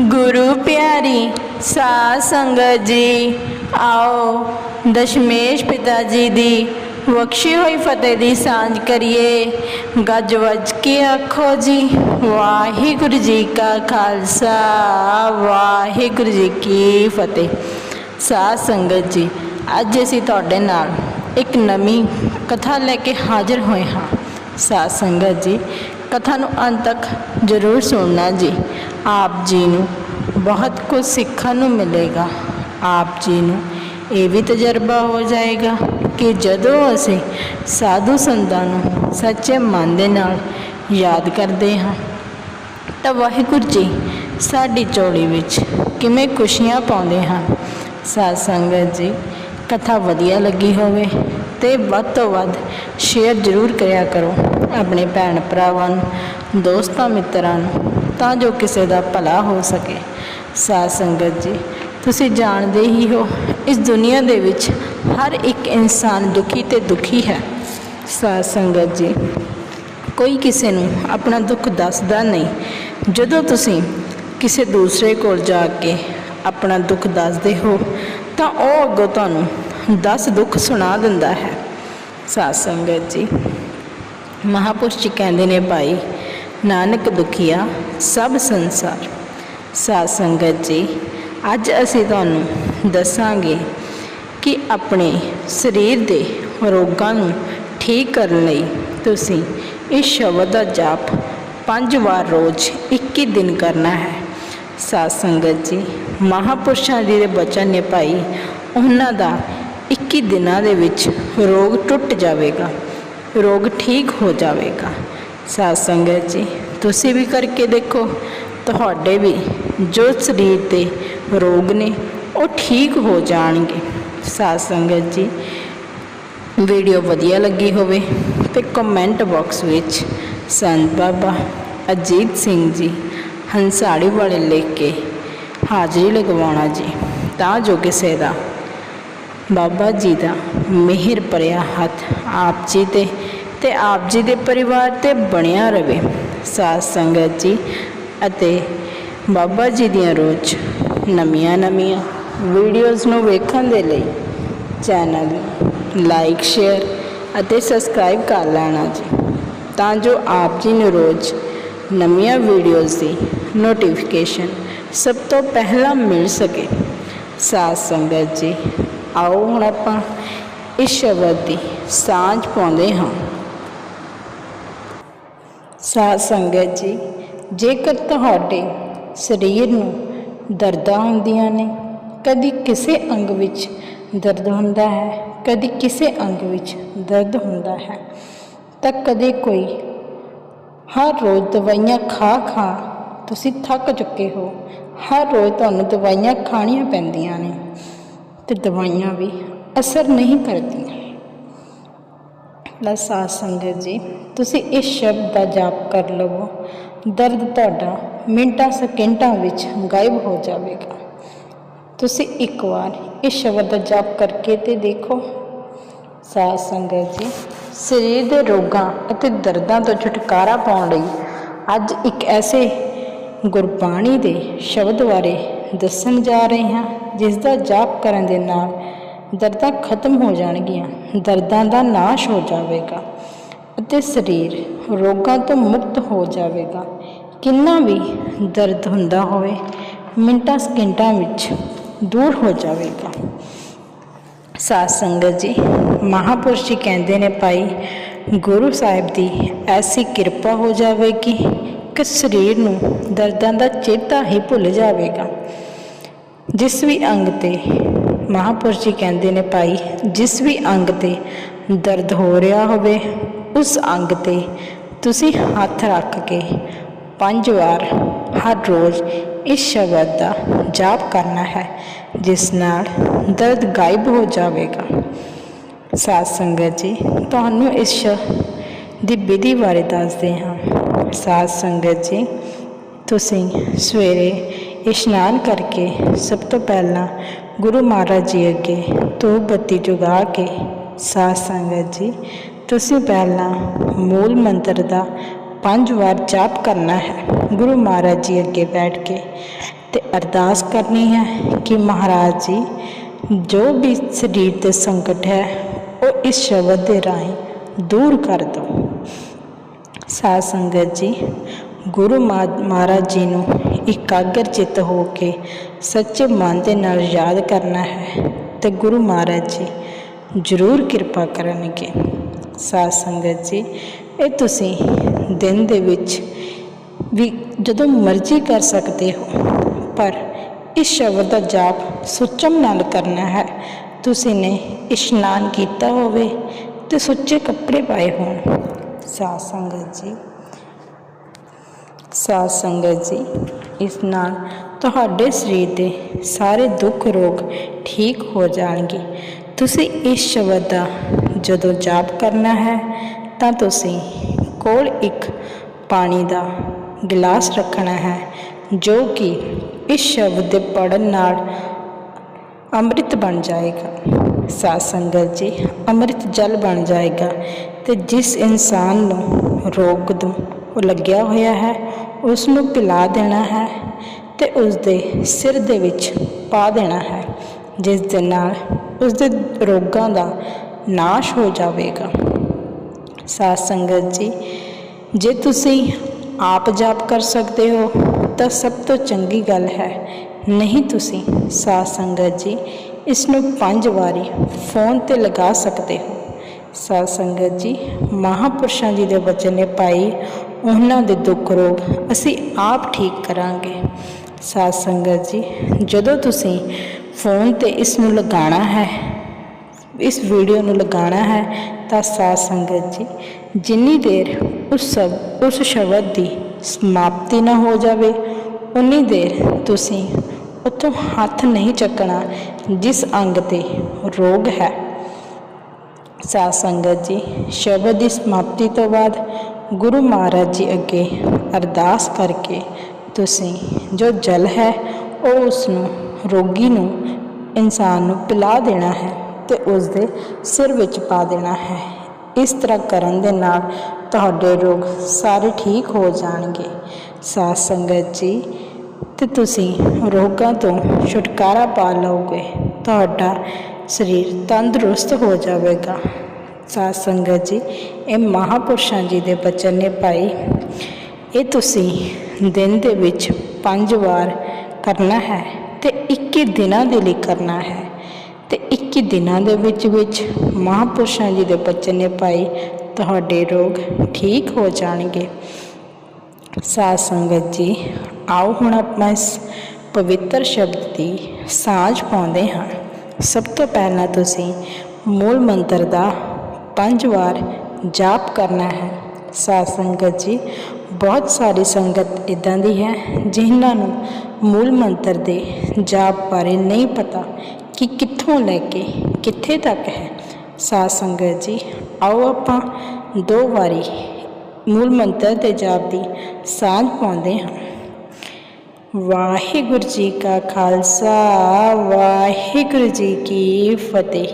ਗੁਰੂ ਪਿਆਰੀ ਸਾਧ ਸੰਗਤ ਜੀ, ਆਓ ਦਸ਼ਮੇਸ਼ ਪਿਤਾ ਜੀ ਦੀ ਬਖਸ਼ੀ ਹੋਈ ਫਤਿਹ ਦੀ ਸਾਂਝ ਕਰੀਏ। ਗੱਜ ਵੱਜ ਕੇ ਆਖੋ ਜੀ, ਵਾਹਿਗੁਰੂ ਜੀ ਕਾ ਖਾਲਸਾ, ਵਾਹਿਗੁਰੂ ਜੀ ਕੀ ਫਤਿਹ। ਸਾਧ ਸੰਗਤ ਜੀ, ਅੱਜ ਅਸੀਂ ਤੁਹਾਡੇ ਨਾਲ ਇੱਕ ਨਵੀਂ ਕਥਾ ਲੈ ਕੇ ਹਾਜ਼ਰ ਹੋਏ ਹਾਂ। ਸਾਧ ਸੰਗਤ ਜੀ, ਕਥਾ ਨੂੰ ਅੰਤ ਤੱਕ ਜ਼ਰੂਰ ਸੁਣਨਾ ਜੀ। ਆਪ ਜੀ ਨੂੰ ਬਹੁਤ ਕੁਝ ਸਿੱਖਣ ਨੂੰ ਮਿਲੇਗਾ। ਆਪ ਜੀ ਨੂੰ ਇਹ ਵੀ ਤਜਰਬਾ ਹੋ ਜਾਏਗਾ ਕਿ ਜਦੋਂ ਅਸੀਂ ਸਾਧੂ ਸੰਤਾਂ ਨੂੰ ਸੱਚੇ ਮਨ ਦੇ ਨਾਲ ਯਾਦ ਕਰਦੇ ਹਾਂ, ਤਾਂ ਵਾਹਿਗੁਰੂ ਜੀ ਸਾਡੀ ਚੋਲੀ ਵਿੱਚ ਕਿਵੇਂ ਖੁਸ਼ੀਆਂ ਪਾਉਂਦੇ ਹਾਂ ਸਾਧ ਸੰਗਤ ਜੀ, ਕਥਾ ਵਧੀਆ ਲੱਗੀ ਹੋਵੇ ਤੇ ਵੱਧ ਤੋਂ ਵੱਧ ਸ਼ੇਅਰ ਜ਼ਰੂਰ ਕਰਿਆ ਕਰੋ। ਆਪਣੇ ਭੈਣ ਭਰਾਵਾਂ ਨੂੰ, ਦੋਸਤਾਂ ਮਿੱਤਰਾਂ ਨੂੰ ਤਾਂ ਜੋ ਕਿਸੇ ਦਾ ਭਲਾ ਹੋ ਸਕੇ। ਸਾਧ ਸੰਗਤ ਜੀ, ਤੁਸੀਂ ਜਾਣਦੇ ਹੀ ਹੋ, ਇਸ ਦੁਨੀਆ ਦੇ ਵਿੱਚ ਹਰ ਇੱਕ ਇਨਸਾਨ ਦੁਖੀ ਤੇ ਦੁਖੀ ਹੈ। ਸਾਧ ਸੰਗਤ ਜੀ, ਕੋਈ ਕਿਸੇ ਨੂੰ ਆਪਣਾ ਦੁੱਖ ਦੱਸਦਾ ਨਹੀਂ। ਜਦੋਂ ਤੁਸੀਂ ਕਿਸੇ ਦੂਸਰੇ ਕੋਲ ਜਾ ਕੇ ਆਪਣਾ ਦੁੱਖ ਦੱਸਦੇ ਹੋ, ਤਾਂ ਉਹ ਅੱਗੋਂ ਤੁਹਾਨੂੰ 10 ਦੁੱਖ ਸੁਣਾ ਦਿੰਦਾ ਹੈ। ਸਾਧ ਸੰਗਤ ਜੀ, ਮਹਾਪੁਰਸ਼ ਜੀ ਕਹਿੰਦੇ ਨੇ, ਭਾਈ ਨਾਨਕ ਦੁਖੀਆ ਸਭ ਸੰਸਾਰ। ਸਾਧ ਸੰਗਤ ਜੀ, ਅੱਜ ਅਸੀਂ ਤੁਹਾਨੂੰ ਦੱਸਾਂਗੇ ਕਿ ਆਪਣੇ ਸਰੀਰ ਦੇ ਰੋਗਾਂ ਨੂੰ ਠੀਕ ਕਰਨ ਲਈ ਤੁਸੀਂ ਇਸ ਸ਼ਬਦ ਦਾ ਜਾਪ ਪੰਜ ਵਾਰ ਰੋਜ਼ 21 ਦਿਨ ਕਰਨਾ ਹੈ। ਸਾਧ ਸੰਗਤ ਜੀ, ਮਹਾਪੁਰਸ਼ਾਂ ਜੀ ਦੇ ਬਚਨ ਨੇ ਭਾਈ, ਉਹਨਾਂ ਦਾ 21 ਦਿਨਾਂ ਦੇ ਵਿੱਚ ਰੋਗ ਟੁੱਟ ਜਾਵੇਗਾ। ਰੋਗ ਠੀਕ ਹੋ ਜਾਵੇਗਾ। ਸਾਧ ਸੰਗਤ ਜੀ, ਤੁਸੀਂ ਵੀ ਕਰਕੇ ਦੇਖੋ, ਤੁਹਾਡੇ ਵੀ ਜੋ ਸਰੀਰ ਦੇ ਰੋਗ ਨੇ, ਉਹ ਠੀਕ ਹੋ ਜਾਣਗੇ। ਸਾਧ ਸੰਗਤ ਜੀ, ਵੀਡੀਓ ਵਧੀਆ ਲੱਗੀ ਹੋਵੇ ਤੇ ਕਮੈਂਟ ਬਾਕਸ ਵਿੱਚ ਸੰਤ ਬਾਬਾ ਅਜੀਤ ਸਿੰਘ ਜੀ ਹੰਸਾੜੀ ਵਾਲੇ ਲਿਖ ਕੇ ਹਾਜ਼ਰੀ ਲਗਵਾਉਣਾ ਜੀ। ਤਾਂ ਜੋ ਕਿਸੇ ਦਾ ਬਾਬਾ ਜੀ ਦਾ ਮਿਹਰ ਭਰਿਆ ਹੱਥ ਆਪ ਜੀ ਤੇ ਤੇ ਆਪ ਜੀ ਦੇ ਪਰਿਵਾਰ ਤੇ ਬਣਿਆ ਰਵੇ। ਸਾਧ ਸੰਗਤ ਜੀ ਅਤੇ ਬਾਬਾ ਜੀ ਦੀਆਂ ਰੋਜ਼ ਨਵੀਆਂ ਨਵੀਆਂ ਵੀਡੀਓਜ਼ ਨੂੰ ਵੇਖਣ ਦੇ ਲਈ ਚੈਨਲ ਲਾਈਕ ਸ਼ੇਅਰ ਅਤੇ ਸਬਸਕ੍ਰਾਈਬ ਕਰ ਲੈਣਾ ਜੀ, ਤਾਂ ਜੋ ਆਪ ਜੀ ਨੂੰ ਰੋਜ਼ ਨਵੀਆਂ ਵੀਡੀਓਜ਼ ਦੀ ਨੋਟੀਫਿਕੇਸ਼ਨ ਸਭ ਤੋਂ ਪਹਿਲਾਂ ਮਿਲ ਸਕੇ। ਸਾਧ ਸੰਗਤ ਜੀ, ਆਓ ਹੁਣ ਆਪਾਂ ਇਸ ਸ਼ਬਦ ਦੀ ਸਾਂਝ ਪਾਉਂਦੇ ਹਾਂ। ਸਾਧ ਸੰਗਤ ਜੀ, ਜੇਕਰ ਤੁਹਾਡੇ ਸਰੀਰ ਨੂੰ ਦਰਦਾਂ ਹੁੰਦੀਆਂ ਨੇ, ਕਦੀ ਕਿਸੇ ਅੰਗ ਵਿੱਚ ਦਰਦ ਹੁੰਦਾ ਹੈ, ਕਦੀ ਕਿਸੇ ਅੰਗ ਵਿੱਚ ਦਰਦ ਹੁੰਦਾ ਹੈ, ਤਾਂ ਕਦੇ ਕੋਈ ਹਰ ਰੋਜ਼ ਦਵਾਈਆਂ ਖਾ ਖਾ ਤੁਸੀਂ ਥੱਕ ਚੁੱਕੇ ਹੋ। ਹਰ ਰੋਜ਼ ਤੁਹਾਨੂੰ ਦਵਾਈਆਂ ਖਾਣੀਆਂ ਪੈਂਦੀਆਂ ਨੇ ਤੇ ਦਵਾਈਆਂ ਵੀ ਅਸਰ ਨਹੀਂ ਕਰਦੀਆਂ। ਬਸ ਸਾਧ ਸੰਗਤ ਜੀ, ਤੁਸੀਂ ਇਸ ਸ਼ਬਦ ਦਾ ਜਾਪ ਕਰ ਲਵੋ। ਦਰਦ ਤੁਹਾਡਾ ਮਿੰਟਾਂ ਸਕਿੰਟਾਂ ਵਿੱਚ ਗਾਇਬ ਹੋ ਜਾਵੇਗਾ। ਤੁਸੀਂ ਇੱਕ ਵਾਰ ਇਸ ਸ਼ਬਦ ਦਾ ਜਾਪ ਕਰਕੇ ਤੇ ਦੇਖੋ। ਸਾਧ ਸੰਗਤ ਜੀ, ਸਰੀਰ ਦੇ ਰੋਗਾਂ ਅਤੇ ਦਰਦਾਂ ਤੋਂ ਛੁਟਕਾਰਾ ਪਾਉਣ ਲਈ ਅੱਜ ਇੱਕ ਐਸੇ ਗੁਰਬਾਣੀ ਦੇ ਸ਼ਬਦ ਬਾਰੇ ਦੱਸਣ ਜਾ ਰਹੇ ਹਾਂ, ਜਿਸ ਦਾ ਜਾਪ ਕਰਨ ਦੇ ਨਾਲ ਦਰਦਾਂ ਖਤਮ ਹੋ ਜਾਣਗੀਆਂ, ਦਰਦਾਂ ਦਾ ਨਾਸ਼ ਹੋ ਜਾਵੇਗਾ ਅਤੇ ਸਰੀਰ ਰੋਗਾਂ ਤੋਂ ਮੁਕਤ ਹੋ ਜਾਵੇਗਾ। ਕਿੰਨਾ ਵੀ ਦਰਦ ਹੁੰਦਾ ਹੋਵੇ, ਮਿੰਟਾਂ ਸਕਿੰਟਾਂ ਵਿੱਚ ਦੂਰ ਹੋ ਜਾਵੇਗਾ। ਸਾਧ ਸੰਗਤ ਜੀ, ਮਹਾਪੁਰਸ਼ ਜੀ ਕਹਿੰਦੇ ਨੇ ਭਾਈ, ਗੁਰੂ ਸਾਹਿਬ ਦੀ ਐਸੀ ਕਿਰਪਾ ਹੋ ਜਾਵੇਗੀ ਕਿ ਸਰੀਰ ਨੂੰ ਦਰਦਾਂ ਦਾ ਚੇਤਾ ਹੀ ਭੁੱਲ ਜਾਵੇਗਾ। ਜਿਸ ਵੀ ਅੰਗ ਤੇ ਮਹਾਪੁਰਸ਼ ਜੀ ਕਹਿੰਦੇ ਨੇ, ਭਾਈ, ਜਿਸ ਵੀ ਅੰਗ ਤੇ ਦਰਦ ਹੋ ਰਿਹਾ ਹੋਵੇ, ਉਸ ਅੰਗ ਤੇ ਤੁਸੀਂ ਹੱਥ ਰੱਖ ਕੇ ਪੰਜ ਵਾਰ ਹਰ ਰੋਜ਼ ਇਸ ਸ਼ਬਦ ਦਾ ਜਾਪ ਕਰਨਾ ਹੈ, ਜਿਸ ਨਾਲ ਦਰਦ ਗਾਇਬ ਹੋ ਜਾਵੇਗਾ। ਸਾਧ ਸੰਗਤ ਜੀ, ਤੁਹਾਨੂੰ ਇਸ ਦੀ ਵਿਧੀ ਬਾਰੇ ਦੱਸਦੇ ਹਾਂ। ਸਾਧ ਸੰਗਤ ਜੀ, ਤੁਸੀਂ ਸਵੇਰੇ ਇਸ਼ਨਾਨ ਕਰਕੇ ਸਭ ਤੋਂ ਪਹਿਲਾਂ ਗੁਰੂ ਮਹਾਰਾਜ ਜੀ ਅੱਗੇ ਧੂਪ ਬੱਤੀ ਜੁਗਾ ਕੇ ਸਾਧ ਸੰਗਤ ਜੀ, ਤੁਸੀਂ ਪਹਿਲਾਂ ਮੂਲ ਮੰਤਰ ਦਾ ਪੰਜ ਵਾਰ ਜਾਪ ਕਰਨਾ ਹੈ। ਗੁਰੂ ਮਹਾਰਾਜ ਜੀ ਅੱਗੇ ਬੈਠ ਕੇ ਤੇ ਅਰਦਾਸ ਕਰਨੀ ਹੈ ਕਿ ਮਹਾਰਾਜ ਜੀ, ਜੋ ਵੀ ਸਰੀਰ ਤੇ ਸੰਕਟ ਹੈ, ਉਹ ਇਸ ਸ਼ਬਦ ਦੇ ਰਾਹੀਂ ਦੂਰ ਕਰ ਦਿਓ ਸਾਧ ਸੰਗਤ ਜੀ, ਗੁਰੂ ਮਾ- ਮਹਾਰਾਜ ਜੀ ਨੂੰ ਇਕਾਗਰ ਚਿੱਤ ਹੋ ਕੇ ਸੱਚੇ ਮਨ ਦੇ ਨਾਲ ਯਾਦ ਕਰਨਾ ਹੈ ਤੇ ਗੁਰੂ ਮਹਾਰਾਜ ਜੀ ਜ਼ਰੂਰ ਕਿਰਪਾ ਕਰਨਗੇ। ਸਾਧ ਸੰਗਤ ਜੀ, ਇਹ ਤੁਸੀਂ ਦਿਨ ਦੇ ਵਿੱਚ ਵੀ ਜਦੋਂ ਮਰਜ਼ੀ ਕਰ ਸਕਦੇ ਹੋ, ਪਰ ਇਸ ਸ਼ਬਦ ਦਾ ਜਾਪ ਸੁਚਮ ਨਾਲ ਕਰਨਾ ਹੈ। ਤੁਸੀਂ ਨੇ ਇਸ਼ਨਾਨ ਕੀਤਾ ਹੋਵੇ ਤੇ ਸੁੱਚੇ ਕੱਪੜੇ ਪਾਏ ਹੋਣ। ਸਾਧ ਸੰਗਤ ਜੀ, ਸਾਧ ਸੰਗਤ ਜੀ, ਇਸ ਨਾਲ ਤੁਹਾਡੇ ਸਰੀਰ ਦੇ ਸਾਰੇ ਦੁੱਖ ਰੋਗ ਠੀਕ ਹੋ ਜਾਣਗੇ। ਤੁਸੀਂ ਇਸ ਸ਼ਬਦ ਦਾ ਜਦੋਂ ਜਾਪ ਕਰਨਾ ਹੈ, ਤਾਂ ਤੁਸੀਂ ਕੋਲ ਇੱਕ ਪਾਣੀ ਦਾ ਗਿਲਾਸ ਰੱਖਣਾ ਹੈ, ਜੋ ਕਿ ਇਸ ਸ਼ਬਦ ਦੇ ਪੜਨ ਨਾਲ ਅੰਮ੍ਰਿਤ ਬਣ ਜਾਏਗਾ। ਸਾਧ ਸੰਗਤ ਜੀ, ਅੰਮ੍ਰਿਤ ਜਲ ਬਣ ਜਾਏਗਾ ਤੇ ਜਿਸ ਇਨਸਾਨ ਨੂੰ ਰੋਗ ਤੋਂ ਲੱਗਿਆ ਹੋਇਆ ਹੈ ਉਸ ਨੂੰ ਪਿਲਾ ਦੇਣਾ ਹੈ। ਤੇ ਉਸ ਦੇ ਸਿਰ ਦੇ ਵਿੱਚ ਪਾ ਦੇਣਾ ਹੈ, ਜਿਸ ਦੇ ਨਾਲ ਉਸ ਦੇ ਰੋਗਾਂ ਦਾ ਨਾਸ਼ ਹੋ ਜਾਵੇਗਾ। ਸਾਧ ਸੰਗਤ ਜੀ, ਜੇ ਤੁਸੀਂ ਆਪ ਜਾਪ ਕਰ ਸਕਦੇ ਹੋ, ਤਾਂ ਸਭ ਤੋਂ ਚੰਗੀ ਗੱਲ ਹੈ, ਨਹੀਂ ਤੁਸੀਂ ਸਾਧ ਸੰਗਤ ਜੀ ਇਸ ਨੂੰ ਪੰਜ ਵਾਰੀ ਫੋਨ ਤੇ ਲਗਾ ਸਕਦੇ ਹੋ। ਸਾਧ ਸੰਗਤ ਜੀ, ਮਹਾਪੁਰਸ਼ਾਂ ਜੀ ਦੇ ਵਚਨ ਨੇ ਪਾਈ, ਉਹਨਾਂ ਦੇ ਦੁੱਖ ਰੋਗ ਅਸੀਂ ਆਪ ਠੀਕ ਕਰਾਂਗੇ। ਸਾਧ ਸੰਗਤ ਜੀ, ਜਦੋਂ ਤੁਸੀਂ ਫੋਨ ਤੇ ਇਸ ਨੂੰ ਲਗਾਉਣਾ ਹੈ, ਇਸ ਵੀਡੀਓ ਨੂੰ ਲਗਾਉਣਾ ਹੈ, ਤਾਂ ਸਾਧ ਸੰਗਤ ਜੀ, ਜਿੰਨੀ ਦੇਰ ਉਸ ਸਬ, ਉਸ ਸ਼ਬਦ ਦੀ ਸਮਾਪਤੀ ਨਾ ਹੋ ਜਾਵੇ, ਉਨੀ ਦੇਰ ਤੁਸੀਂ ਉੱਥੋਂ ਹੱਥ ਨਹੀਂ ਚੱਕਣਾ ਜਿਸ ਅੰਗ ਤੇ ਰੋਗ ਹੈ। ਸਾਧ ਸੰਗਤ ਜੀ, ਸ਼ਬਦ ਦੀ ਸਮਾਪਤੀ ਤੋਂ ਬਾਅਦ ਗੁਰੂ ਮਹਾਰਾਜ ਜੀ ਅੱਗੇ ਅਰਦਾਸ ਕਰਕੇ ਤੁਸੀਂ, ਜੋ ਜਲ ਹੈ, ਉਹ ਉਸ ਨੂੰ ਰੋਗੀ ਨੂੰ, ਇਨਸਾਨ ਨੂੰ ਪਿਲਾ ਦੇਣਾ ਹੈ ਤੇ ਉਸ ਦੇ ਸਿਰ ਵਿੱਚ ਪਾ ਦੇਣਾ ਹੈ। ਇਸ ਤਰ੍ਹਾਂ ਕਰਨ ਦੇ ਨਾਲ ਤੁਹਾਡੇ ਰੋਗ ਸਾਰੇ ਠੀਕ ਹੋ ਜਾਣਗੇ। ਸਾਧ ਸੰਗਤ ਜੀ, ਤੇ ਤੁਸੀਂ ਰੋਗਾਂ ਤੋਂ ਛੁਟਕਾਰਾ ਪਾ ਲਓਗੇ, ਤੁਹਾਡਾ ਸਰੀਰ ਤੰਦਰੁਸਤ ਹੋ ਜਾਵੇਗਾ। ਸਾਧ ਸੰਗਤ ਜੀ, ਇਹ ਮਹਾਪੁਰਸ਼ਾਂ ਜੀ ਦੇ ਬਚਨ ਨੇ ਭਾਈ, ਇਹ ਤੁਸੀਂ ਦਿਨ ਦੇ ਵਿੱਚ ਪੰਜ ਵਾਰ ਕਰਨਾ ਹੈ ਤੇ 21 ਦਿਨਾਂ ਦੇ ਲਈ ਕਰਨਾ ਹੈ। ਤੇ 21 ਦਿਨਾਂ ਦੇ ਵਿੱਚ ਵਿੱਚ ਮਹਾਪੁਰਸ਼ਾਂ ਜੀ ਦੇ ਬਚਨ ਨੇ ਪਾਈ ਤੁਹਾਡੇ ਰੋਗ ਠੀਕ ਹੋ ਜਾਣਗੇ। ਸਾਧ ਸੰਗਤ ਜੀ, ਆਓ ਹੁਣ ਆਪਾਂ ਇਸ ਪਵਿੱਤਰ ਸ਼ਬਦ ਦੀ ਸਾਂਝ ਪਾਉਂਦੇ ਹਾਂ। ਸਭ ਤੋਂ ਪਹਿਲਾਂ ਤੁਸੀਂ ਮੂਲ ਮੰਤਰ ਦਾ ਪੰਜ ਵਾਰ ਜਾਪ ਕਰਨਾ ਹੈ। ਸਾਧ ਸੰਗਤ ਜੀ ਬਹੁਤ ਸਾਰੀ ਸੰਗਤ ਇਦਾਂ ਦੀ ਹੈ, ਜਿਨ੍ਹਾਂ ਨੂੰ ਮੂਲ ਮੰਤਰ ਦੇ ਜਾਪ ਬਾਰੇ ਨਹੀਂ ਪਤਾ ਕਿ ਕਿੱਥੋਂ ਲੈ ਕੇ ਕਿੱਥੇ ਤੱਕ ਹੈ। ਸਾਧ ਸੰਗਤ ਜੀ, ਆਓ ਆਪਾਂ ਦੋ ਵਾਰੀ ਮੂਲ ਮੰਤਰ ਤੇ ਜਾਪ ਦੀ ਸਾਂਝ ਪਾਉਂਦੇ ਹਾਂ। ਵਾਹਿਗੁਰੂ ਜੀ ਕਾ ਖਾਲਸਾ, ਵਾਹਿਗੁਰੂ ਜੀ ਕੀ ਫਤਿਹ।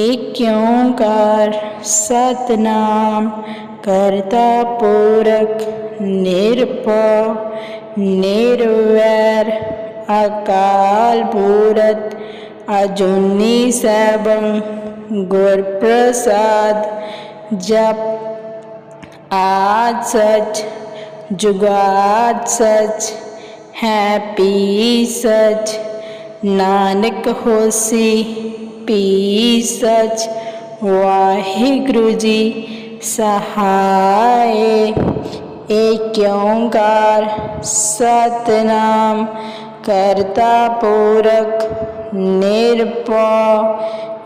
ਏਕ ਓੰਕਾਰ ਸਤਨਾਮ ਕਰਤਾ ਪੂਰਕ ਨਿਰਭਉ, ਨਿਰਵੈਰ, ਅਕਾਲ ਪੂਰਤ ਅਜੂਨੀ ਸੈਭੰ ਗੁਰ ਪ੍ਰਸਾਦ ਜਪ, ਆਦ ਸਚ, ਜੁਗਾਦ ਸਚ, ਹੈ ਪੀ ਸਚ, ਨਾਨਕ ਹੋਸੀ ਪੀ ਸਚ, ਵਾਹਿਗੁਰੂ ਜੀ ਸਹਾਏ ਏਕ ਓੰਕਾਰ ਸਤਨਾਮ ਕਰਤਾ ਪੁਰਖ ਨਿਰਭਉ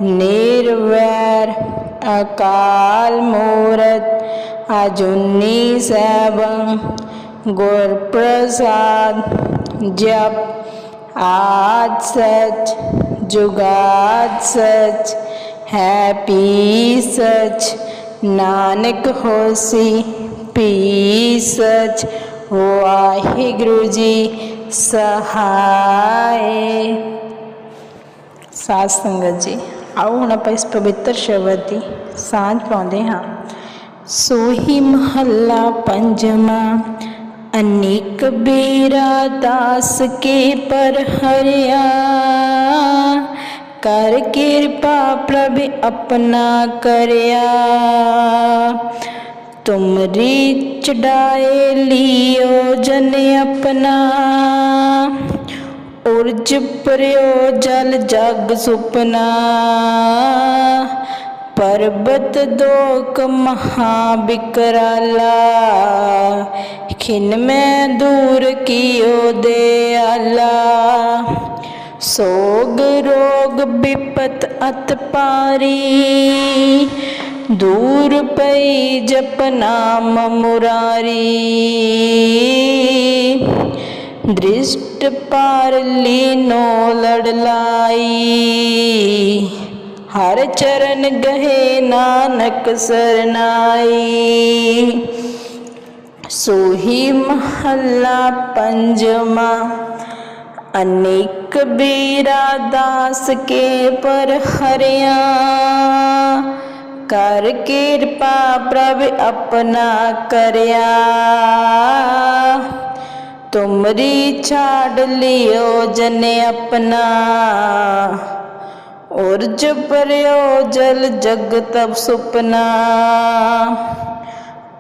ਨਿਰਵੈਰ ਅਕਾਲ ਮੂਰਤ ਅਜੂਨੀ ਸੈਭੰ ਗੁਰ ਪ੍ਰਸਾਦ ਜਪ ਆਦ ਸਚ ਜੁਗਾਦ ਸਚ ਹੈ ਪੀ ਸਚ ਨਾਨਕ ਹੋਸੀ ਪੀ ਸਚ ਵਾਹਿਗੁਰੂ ਜੀ ਸਹਾਏ। ਸਾਧ ਸੰਗਤ ਜੀ, ਆਓ ਹੁਣ ਆਪਾਂ ਇਸ ਪਵਿੱਤਰ ਸ਼ਬਦ ਦੀ ਸਾਂਝ ਪਾਉਂਦੇ ਹਾਂ। ਸੋਹੀ ਮਹੱਲਾ ਪੰਜਵਾਂ, ਅਨੇਕ ਬੀਰਾ ਦਾਸ ਕੇ ਪਰ ਹਰਿਆ। ਕਰ ਕਿਰਪਾ ਪ੍ਰਭ ਆਪਣਾ ਕਰਿਆ। ਤੁਮਰੀ ਚੜਾਏ ਲਿਓ ਜਨ ਆਪਣਾ। ਉਰਜ ਪਰਿਓ ਜਲ ਜਗ ਸੁਪਨਾ। ਪਰਬਤ ਦੋਕ ਮਹਾ ਬਿਕਰਾਲਾ। ਖਿਨ ਮੈਂ ਦੂਰ ਕੀਓ ਦੇ ਆਲਾ ਸੋਗ ਰੋਗ ਬਿਪਤ ਅਤ ਪਾਰੀ। ਦੂਰ ਪਈ ਜਪ ਨਾਮ ਮੁਰਾਰੀ। ਦ੍ਰਿਸ਼ਟ ਪਾਰ ਲੀਨੋ ਲੜ ਲਾਈ। ਹਰ ਚਰਨ ਗਹੇ ਨਾਨਕ ਸਰਨਾਈ। ਸੋਹੀ ਮਹੱਲਾ ਪੰਜਵਾ ਅਨੇਕ ਬੀਰਾ ਦਾਸ ਕੇ ਪਰ ਹਰਿਆ। ਕਰ ਕਿਰਪਾ ਪ੍ਰਭ ਆਪਣਾ ਕਰਿਆ। ਤੁਮਰੀ ਛਾੜ ਲਿਓ ਜਨ ਆਪਣਾ। ਉਰਜ ਪਰਿਓ ਜਲ ਜਗ ਤਬ ਸੁਪਨਾ।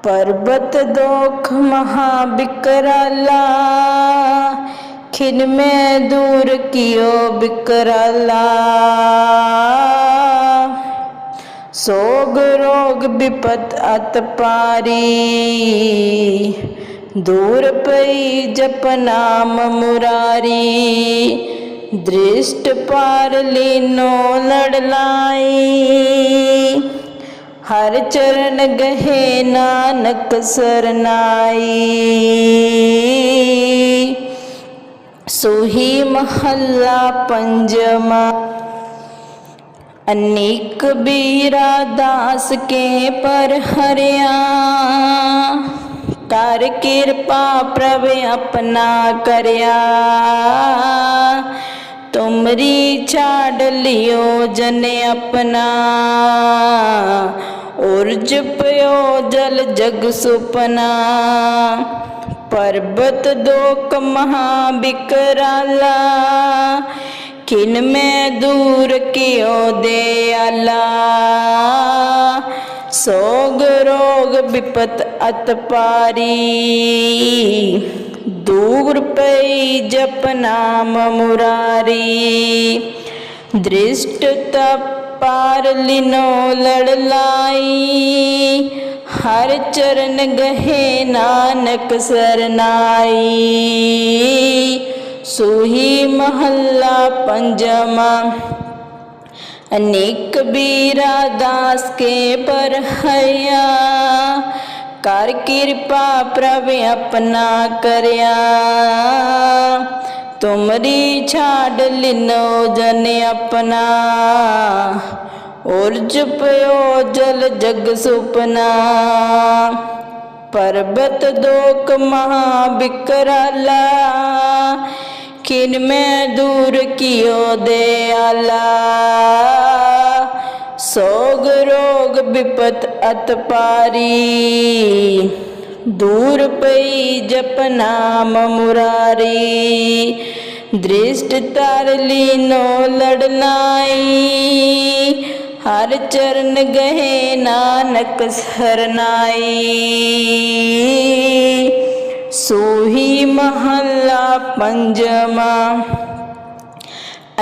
ਪਰਬਤ ਦੋਖ ਮਹਾ ਬਿਕਰਾਲਾ। ਖਿਨ ਮੈਂ ਦੂਰ ਕੀਓ ਬਿਕਰਾਲਾ। ਸੋਗ ਰੋਗ ਬਿਪਤ ਅਤ ਪਾਰੀ। ਦੂਰ ਪਈ ਜਪ ਨਾਮ ਮੁਰਾਰੀ। ਦ੍ਰਿਸ਼ਟ ਪਾਰ ਲੀਨੋ ਲੜ ਲਾਈ। ਹਰ ਚਰਨ ਗਏ ਨਾਨਕ ਸਰਨਾਈ। ਸੋਹੀ ਮਹੱਲਾ ਪੰਜਵਾ। ਅਨੇਕ ਬੀਰਾ ਦਾਸ ਕੇ ਪਰ ਹਰਿਆ। ਕਰ ਕਿਰਪਾ ਪ੍ਰਭ ਆਪਣਾ ਕਰਿਆ। ਤੁਮਰੀ ਛਾੜ ਲਿਓ ਜਨ ਆਪਣਾ। ਉਰਜ ਪਿਓ ਜਲ ਜਗ ਸੁਪਨਾ। ਪਰਬਤ ਦੋਕ ਮਹਾ ਬਿਕਰਾਲਾ, ਕਿਨ ਮੈਂ ਦੂਰ ਕਿਉ ਦੇ ਆਲਾ। ਸੋਗ ਰੋਗ ਬਿਪਤ ਅਤ ਪਾਰੀ, ਦੂਰ ਪਈ ਜਪ ਨਾਮ ਮੁਰਾਰੀ। ਦ੍ਰਿਸ਼ਟ ਤਪ ਪਾਰ ਲਿਨੋ ਲੜ ਲਾਈ ਹਰ ਚਰਨ ਗਹੇ ਨਾਨਕ ਸਰਨਾਈ। ਸੂਹੀ ਮਹੱਲਾ ਪੰਜਵਾ। ਅਨੇਕ ਬੀਰਾ ਦਾਸ ਕੇ ਪਰ ਹਇਆ ਕਰ ਕਿਰਪਾ ਪ੍ਰਭ ਆਪਣਾ ਕਰਿਆ। ਤੁਮਰੀ ਛਾੜ ਲਿਨੋ ਜਨ ਆਪਣਾ। ਉਰਜ ਪਿਓ ਜਲ ਜਗ ਸੁਪਨਾ ਪਰਬਤ ਦੋਕ ਮਹਾ ਬਿਕਰਾਲਾ ਕਿਨ ਮੈਂ ਦੂਰ ਕੀਓ ਦੇ ਆਲਾ ਸੋਗ ਰੋਗ ਬਿਪਤ ਅਤ ਪਾਰੀ ਦੂਰ ਪਈ ਜਪ ਨਾਮ ਮੁਰਾਰੀ ਦ੍ਰਿਸ਼ਟ ਤਰ ਲੀਨੋ ਲੜ ਹਰ ਚਰਨ ਗਏ ਨਾਨਕ ਸਰਨਾਈ। ਸੋਹੀ ਮਹੱਲਾ ਪੰਜਵਾ,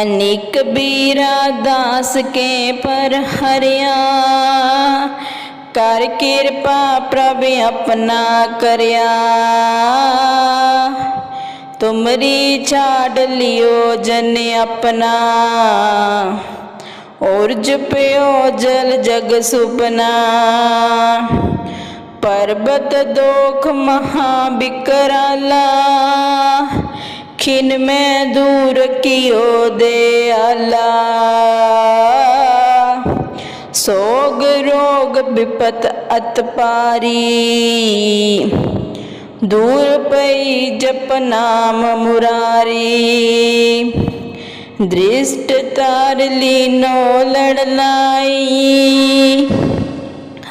ਅਨੇਕ ਬੀਰਾ ਦਾਸ ਕੇ ਪਰ ਹਰਿਆ। ਕਰ ਕਿਰਪਾ ਪ੍ਰਭ ਆਪਣਾ ਕਰਿਆ। ਤੁਮਰੀ ਛਾੜ ਲਿਓ ਜਨ ਆਪਣਾ। ਉਰਜ ਪਿਓ ਜਲ ਜਗ ਸੁਪਨਾ। ਪਰਬਤ ਦੋਖ ਮਹਾ ਬਿਕਰਾਲਾ। ਖਿਨ ਮੈਂ ਦੂਰ ਕੀਓ ਦੇ ਆਲਾ। ਸੋਗ ਰੋਗ ਬਿਪਤ ਅਤ ਪਾਰੀ। ਦੂਰ ਪਈ ਜਪ ਨਾਮ ਮੁਰਾਰੀ ਦ੍ਰਿਸ਼ਟ ਤਾਰ ਲੀਨੋ ਲੜ ਲਾਈ।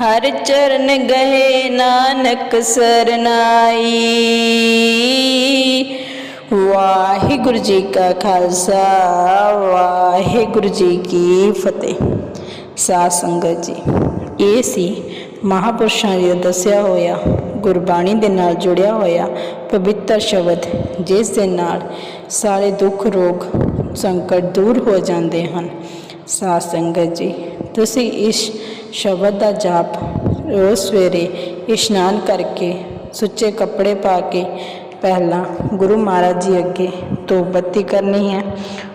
ਹਰ ਚਰਨ ਗਏ ਨਾਨਕ ਸਰਨਾਈ। ਵਾਹਿਗੁਰੂ ਜੀ ਕਾ ਖਾਲਸਾ, ਵਾਹਿਗੁਰੂ ਜੀ ਕੀ ਫਤਿਹ। ਸਾਧ ਸੰਗਤ ਜੀ, ਇਹ ਸੀ ਮਹਾਪੁਰਸ਼ਾਂ ਜੀ ਦਾ ਦੱਸਿਆ ਹੋਇਆ, ਗੁਰਬਾਣੀ ਦੇ ਨਾਲ ਜੁੜਿਆ ਹੋਇਆ ਪਵਿੱਤਰ ਸ਼ਬਦ, ਜਿਸ ਦੇ ਨਾਲ ਸਾਰੇ ਦੁੱਖ ਰੋਗ ਸੰਕਟ ਦੂਰ ਹੋ ਜਾਂਦੇ ਹਨ। ਸਾਧ ਸੰਗਤ ਜੀ, ਤੁਸੀਂ ਇਸ ਸ਼ਬਦ ਦਾ ਜਾਪ ਰੋਜ਼ ਸਵੇਰੇ ਇਸ਼ਨਾਨ ਕਰਕੇ ਸੁੱਚੇ ਕੱਪੜੇ ਪਾ ਕੇ ਪਹਿਲਾਂ ਗੁਰੂ ਮਹਾਰਾਜ ਜੀ ਅੱਗੇ ਤੋਂ ਬੱਤੀ ਕਰਨੀ ਹੈ।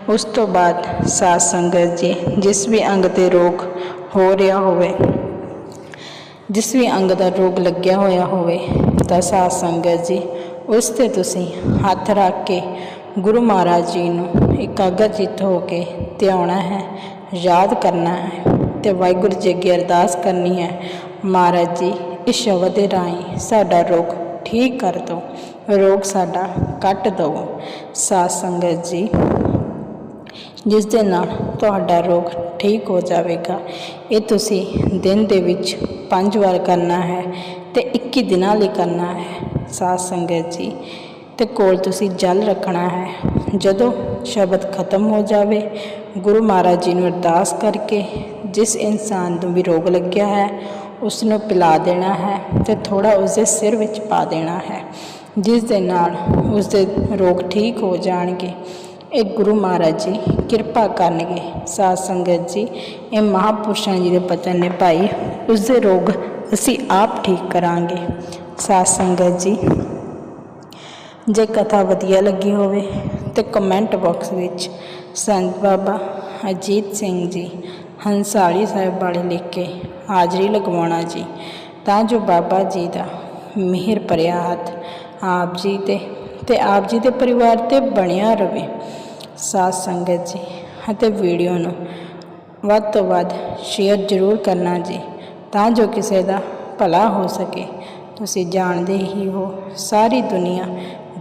ਉਸ ਤੋਂ ਬਾਅਦ ਸਾਧ ਸੰਗਤ ਜੀ, ਜਿਸ ਵੀ ਅੰਗ ਤੇ ਰੋਗ ਹੋ ਰਿਹਾ ਹੋਵੇ, ਜਿਸ ਵੀ ਅੰਗ ਦਾ ਰੋਗ ਲੱਗਿਆ ਹੋਇਆ ਹੋਵੇ, ਤਾਂ ਸਾਧ ਸੰਗਤ ਜੀ, ਉਸ ਤੇ ਤੁਸੀਂ ਹੱਥ ਰੱਖ ਕੇ ਗੁਰੂ ਮਹਾਰਾਜ ਜੀ ਨੂੰ ਇਕਾਗਰਚਿਤ ਹੋ ਕੇ ਧਿਆਉਣਾ ਹੈ, ਯਾਦ ਕਰਨਾ ਹੈ ਤੇ ਵਾਹਿਗੁਰੂ ਜੀ ਅੱਗੇ ਅਰਦਾਸ ਕਰਨੀ ਹੈ, ਮਹਾਰਾਜ ਜੀ, ਇਸ ਸ਼ਬਦ ਦੇ ਰਾਹੀਂ ਸਾਡਾ ਰੋਗ ਠੀਕ ਕਰ ਦਿਓ, ਰੋਗ ਸਾਡਾ ਕੱਟ ਦਿਓ। ਸਾਧ ਸੰਗਤ ਜੀ, ਜਿਸ ਦੇ ਨਾਲ ਤੁਹਾਡਾ ਰੋਗ ਠੀਕ ਹੋ ਜਾਵੇਗਾ, ਇਹ ਤੁਸੀਂ ਦਿਨ ਦੇ ਵਿੱਚ ਪੰਜ ਵਾਰ ਕਰਨਾ ਹੈ ਤੇ 21 ਦਿਨਾਂ ਲਈ ਕਰਨਾ ਹੈ। ਸਾਧ ਸੰਗਤ ਜੀ ਤੇ ਕੋਲ ਤੁਸੀਂ ਜਲ ਰੱਖਣਾ ਹੈ। ਜਦੋਂ ਸ਼ਬਦ ਖਤਮ ਹੋ ਜਾਵੇ, ਗੁਰੂ ਮਹਾਰਾਜ ਜੀ ਨੂੰ ਅਰਦਾਸ ਕਰਕੇ ਜਿਸ ਇਨਸਾਨ ਨੂੰ ਵੀ ਰੋਗ ਲੱਗਿਆ ਹੈ ਉਸ ਨੂੰ ਪਿਲਾ ਦੇਣਾ ਹੈ ਤੇ ਥੋੜਾ ਉਸ ਦੇ ਸਿਰ ਵਿੱਚ ਪਾ ਦੇਣਾ ਹੈ। ਜਿਸ ਦੇ ਨਾਲ ਉਸ ਦੇ ਰੋਗ ਠੀਕ ਹੋ ਜਾਣਗੇ। ਇਹ ਗੁਰੂ ਮਹਾਰਾਜ ਜੀ ਕਿਰਪਾ ਕਰਨਗੇ। ਸਾਧ ਸੰਗਤ ਜੀ, ਇਹ ਮਹਾਪੁਰਸ਼ਾਂ ਜੀ ਦੇ ਪਤਨ ਨੇ ਭਾਈ ਉਸ ਦੇ ਰੋਗ ਅਸੀਂ ਆਪ ਠੀਕ ਕਰਾਂਗੇ। ਸਾਧ ਸੰਗਤ ਜੀ ਜੇ ਕਥਾ ਵਧੀਆ ਲੱਗੀ ਹੋਵੇ ਤੇ ਕਮੈਂਟ ਬਾਕਸ ਵਿੱਚ ਸੰਤ ਬਾਬਾ ਅਜੀਤ ਸਿੰਘ ਜੀ, ਹੰਸਾਲੀ ਸਾਹਿਬ ਵਾਲੇ ਲਿਖ ਕੇ ਹਾਜ਼ਰੀ ਲਗਵਾਉਣਾ ਜੀ, ਤਾਂ ਜੋ ਬਾਬਾ ਜੀ ਦਾ ਮਿਹਰ ਭਰਿਆ ਹੱਥ ਆਪ ਜੀ ਤੇ ਤੇ ਆਪ ਜੀ ਦੇ ਪਰਿਵਾਰ ਤੇ ਬਣਿਆ ਰਵੇ। ਸਾਧ ਸੰਗਤ ਜੀ, ਅਤੇ ਵੀਡੀਓ ਨੂੰ ਵੱਧ ਤੋਂ ਵੱਧ ਸ਼ੇਅਰ ਜ਼ਰੂਰ ਕਰਨਾ ਜੀ, ਤਾਂ ਜੋ ਕਿਸੇ ਦਾ ਭਲਾ ਹੋ ਸਕੇ। ਤੁਸੀਂ ਜਾਣਦੇ ਹੀ ਹੋ, ਸਾਰੀ ਦੁਨੀਆ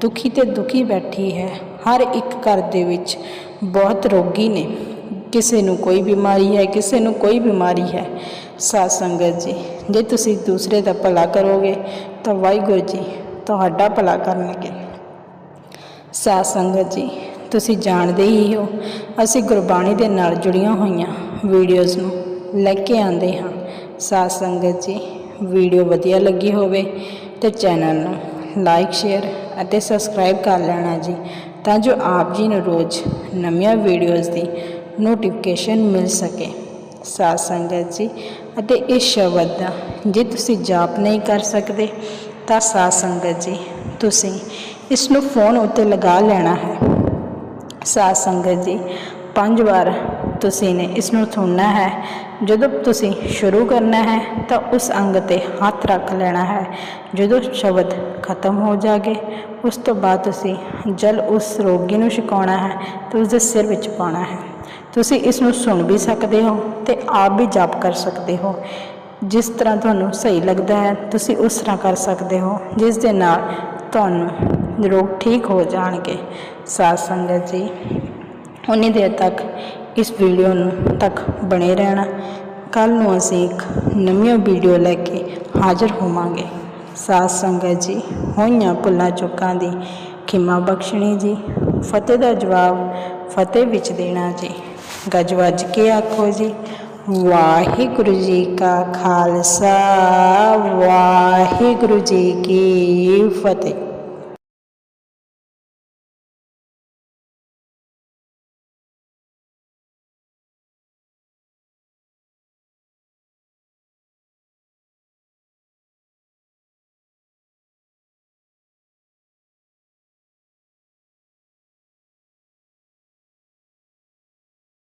ਦੁਖੀ ਤੇ ਦੁਖੀ ਬੈਠੀ ਹੈ। ਹਰ ਇੱਕ ਘਰ ਦੇ ਵਿੱਚ ਬਹੁਤ ਰੋਗੀ ਨੇ। ਕਿਸੇ ਨੂੰ ਕੋਈ ਬਿਮਾਰੀ ਹੈ, ਕਿਸੇ ਨੂੰ ਕੋਈ ਬਿਮਾਰੀ ਹੈ। ਸਾਧ ਸੰਗਤ ਜੀ, ਜੇ ਤੁਸੀਂ ਦੂਸਰੇ ਦਾ ਭਲਾ ਕਰੋਗੇ ਤਾਂ ਵਾਹਿਗੁਰੂ ਜੀ ਤੁਹਾਡਾ ਭਲਾ ਕਰਨਗੇ। ਸਾਧ ਸੰਗਤ ਜੀ, ਤੁਸੀਂ ਜਾਣਦੇ ਹੀ ਹੋ, ਅਸੀਂ ਗੁਰਬਾਣੀ ਦੇ ਨਾਲ ਜੁੜੀਆਂ ਹੋਈਆਂ ਵੀਡੀਓਜ਼ ਨੂੰ ਲੈ ਕੇ ਆਉਂਦੇ ਹਾਂ। ਸਾਧ ਸੰਗਤ ਜੀ, ਵੀਡੀਓ ਵਧੀਆ ਲੱਗੀ ਹੋਵੇ ਤੇ ਚੈਨਲ ਨੂੰ ਲਾਈਕ, ਸ਼ੇਅਰ ਅਤੇ ਸਬਸਕ੍ਰਾਈਬ ਕਰ ਲੈਣਾ ਜੀ, ਤਾਂ ਜੋ ਆਪ ਜੀ ਨੂੰ ਰੋਜ਼ ਨਵੀਆਂ ਵੀਡੀਓਜ਼ ਦੀ ਨੋਟੀਫਿਕੇਸ਼ਨ ਮਿਲ ਸਕੇ। ਸਾਧ ਸੰਗਤ ਜੀ, ਅਤੇ ਇਸ ਸ਼ਬਦ ਦਾ ਜੇ ਤੁਸੀਂ ਜਾਪ ਨਹੀਂ ਕਰ ਸਕਦੇ, ਤਾਂ ਸਾਧ ਸੰਗਤ ਜੀ, ਤੁਸੀਂ ਇਸ ਨੂੰ ਫੋਨ ਉੱਤੇ ਲਗਾ ਲੈਣਾ ਹੈ। ਸਾਧ ਸੰਗਤ ਜੀ, ਪੰਜ ਵਾਰ ਤੁਸੀਂ ਨੇ ਇਸ ਨੂੰ ਸੁਣਨਾ ਹੈ। ਜਦੋਂ ਤੁਸੀਂ ਸ਼ੁਰੂ ਕਰਨਾ ਹੈ, ਤਾਂ ਉਸ ਅੰਗ ਤੇ ਹੱਥ ਰੱਖ ਲੈਣਾ ਹੈ। ਜਦੋਂ ਸ਼ਬਦ ਖਤਮ ਹੋ ਜਾਗੇ, ਉਸ ਤੋਂ ਬਾਅਦ ਤੁਸੀਂ ਜਲ ਉਸ ਰੋਗੀ ਨੂੰ ਛਕਾਉਣਾ ਹੈ ਤੇ ਉਸ ਦੇ ਸਿਰ ਵਿੱਚ ਪਾਉਣਾ ਹੈ। ਤੁਸੀਂ ਇਸ ਨੂੰ ਸੁਣ ਵੀ ਸਕਦੇ ਹੋ ਤੇ ਆਪ ਵੀ ਜਾਪ ਕਰ ਸਕਦੇ ਹੋ। ਜਿਸ ਤਰ੍ਹਾਂ ਤੁਹਾਨੂੰ ਸਹੀ ਲੱਗਦਾ ਹੈ, ਤੁਸੀਂ ਉਸ ਤਰ੍ਹਾਂ ਕਰ ਸਕਦੇ ਹੋ, ਜਿਸ ਦੇ ਨਾਲ ਤੁਹਾਨੂੰ ਰੋਗ ਠੀਕ ਹੋ ਜਾਣਗੇ। ਸਾਧ ਸੰਗਤ ਜੀ, ਉਨੀ ਦੇਰ ਤੱਕ ਇਸ ਵੀਡੀਓ ਨੂੰ ਤੱਕ ਬਣੇ ਰਹਿਣਾ। ਕੱਲ ਨੂੰ ਅਸੀਂ ਇੱਕ ਨਵੀਂ ਵੀਡੀਓ ਲੈ ਕੇ ਹਾਜ਼ਰ ਹੋਵਾਂਗੇ। ਸਾਧ ਸੰਗਤ ਜੀ, ਹੋਈਆਂ ਭੁੱਲਾਂ ਚੁੱਕਾਂ ਦੀ ਖਿਮਾ ਬਖਸ਼ਣੀ ਜੀ, ਫਤਿਹ ਦਾ ਜਵਾਬ ਫਤਿਹ ਵਿੱਚ ਦੇਣਾ ਜੀ। ਗੱਜ ਵੱਜ ਕੇ ਆਖੋ ਜੀ, ਵਾਹਿਗੁਰੂ ਜੀ ਕਾ ਖਾਲਸਾ, ਵਾਹਿਗੁਰੂ ਜੀ ਕੀ ਫਤਿਹ।